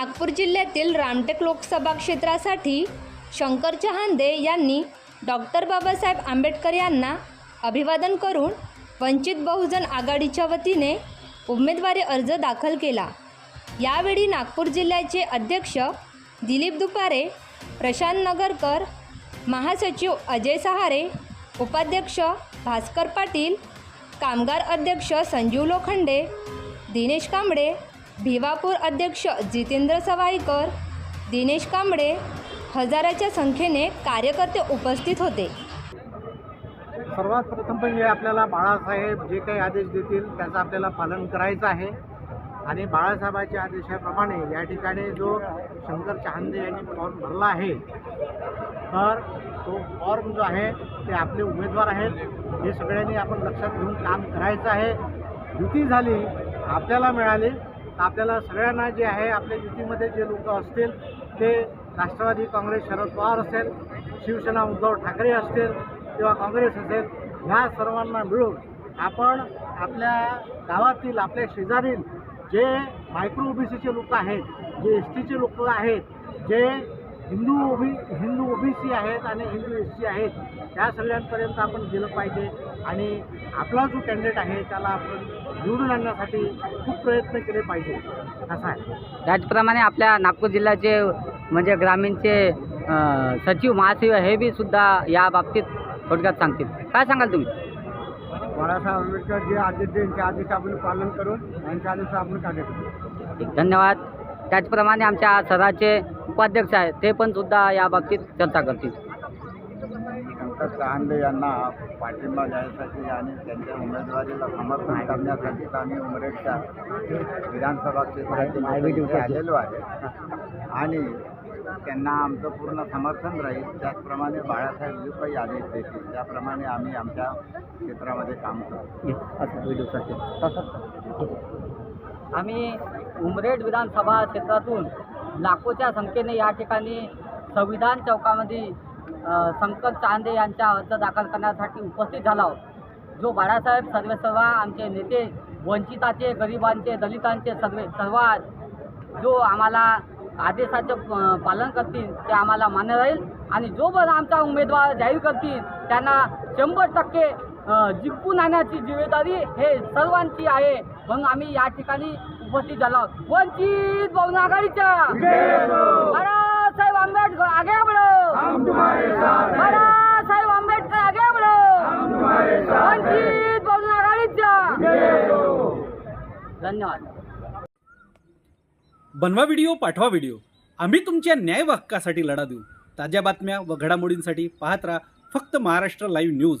नागपूर जिल्ह्यातील रामटेक लोकसभा क्षेत्रासाठी शंकर चहांदे यांनी डॉक्टर बाबासाहेब आंबेडकर यांना अभिवादन करून वंचित बहुजन आघाडीच्या वतीने उमेदवारी अर्ज दाखल केला. यावेळी नागपूर जिल्ह्याचे अध्यक्ष दिलीप दुपारे प्रशांत नगरकर महासचिव अजय सहारे उपाध्यक्ष भास्कर पाटील कामगार अध्यक्ष संजीव लोखंडे दिनेश कांबळे भिवापूर अध्यक्ष जितेंद्र सवाईकर दिनेश कांबळे हजाराच्या संख्येने कार्यकर्ते उपस्थित होते. सर्वात प्रथम म्हणजे आपल्याला बाळासाहेब जे काही आदेश देतील त्याचं आपल्याला पालन करायचं आहे. आणि बाळासाहेबाच्या आदेशाप्रमाणे या ठिकाणी जो शंकर चहांदे यांनी फॉर्म भरला आहे तर तो फॉर्म जो आहे ते आपले उमेदवार आहेत. हे सगळ्यांनी आपण लक्षात घेऊन काम करायचं आहे. युती झाली आपल्याला मिळाली. तर आपल्याला सगळ्यांना जे आहे आपल्या युतीमध्ये जे लोक असतील ते राष्ट्रवादी काँग्रेस शरद पवार असेल शिवसेना उद्धव ठाकरे असतील किंवा काँग्रेस असेल ह्या सर्वांना मिळून आपण आपल्या गावातील आपल्या शेजारील जे मायक्रो ओबीसीचे लोक आहेत जे एस टीचे लोक आहेत जे हिंदू ओबी हिंदू ओबीसी आहेत आणि हिंदू एस सी आहेत त्या सगळ्यांपर्यंत आपण गेलं पाहिजे. आणि आपला जो कॅन्डिडेट आहे त्याला आपण निवडून आणण्यासाठी खूप प्रयत्न केले पाहिजे. असं आहे. त्याचप्रमाणे आपल्या नागपूर जिल्ह्याचे म्हणजे ग्रामीणचे सचिव महासचिव हे बी सुद्धा या बाबतीत थोडक्यात सांगतील. काय सांगाल तुम्ही? बाळासाहेब आंबेडकर जे आदेश देईल त्या आदेश आपण पालन करून यांच्या आदेश आपण कार्य करू ठीक, धन्यवाद. त्याचप्रमाणे आमच्या सराचे उपाध्यक्ष आहेत ते पण सुद्धा या बाबतीत चर्चा करतील. चहांदे यांना पाठिंबा द्यायसाठी आणि त्यांच्या उमेदवारीला समर्थन करण्यासाठी आम्ही उमरेडच्या विधानसभा इथे आलेलो आहे. आणि त्यांना आमचं पूर्ण समर्थन राहील. त्याचप्रमाणे बाळासाहेब जे काही आदेश देतील त्याप्रमाणे आम्ही आमच्या क्षेत्रामध्ये काम करू असं व्हिडिओसाठी आम्ही उमरेड विधानसभा क्षेत्रातून लाखोच्या संख्येने या ठिकाणी संविधान चौकामध्ये संकट चांदे यांचा अर्ज दाखल करण्यासाठी उपस्थित झाला आहोत. जो बाळासाहेब सर्वेसर्वा आमचे नेते वंचिताचे गरिबांचे दलितांचे सर्वे सर्व जो आम्हाला आदेशाचं पालन करतील ते आम्हाला मान्य राहील. आणि जो पण आमचा उमेदवार जाहीर करतील त्यांना शंभर टक्के जिंकून आणण्याची जिम्मेदारी हे सर्वांची आहे. म्हणून आम्ही या ठिकाणी उपस्थित झालो. वंचित बहुजन आघाडीच्या! बाळासाहेब आंबेडकर आगे बढो बाळासाहेब आंबेडकर आगे वंचित बहुजन आघाडीच्या! धन्यवाद. बनवा व्हिडिओ पाठवा व्हिडिओ. आम्ही तुमच्या न्याय हक्कासाठी लढा देऊ. ताज्या बातम्या व घडामोडींसाठी पाहत राहा फक्त महाराष्ट्र लाईव्ह न्यूज.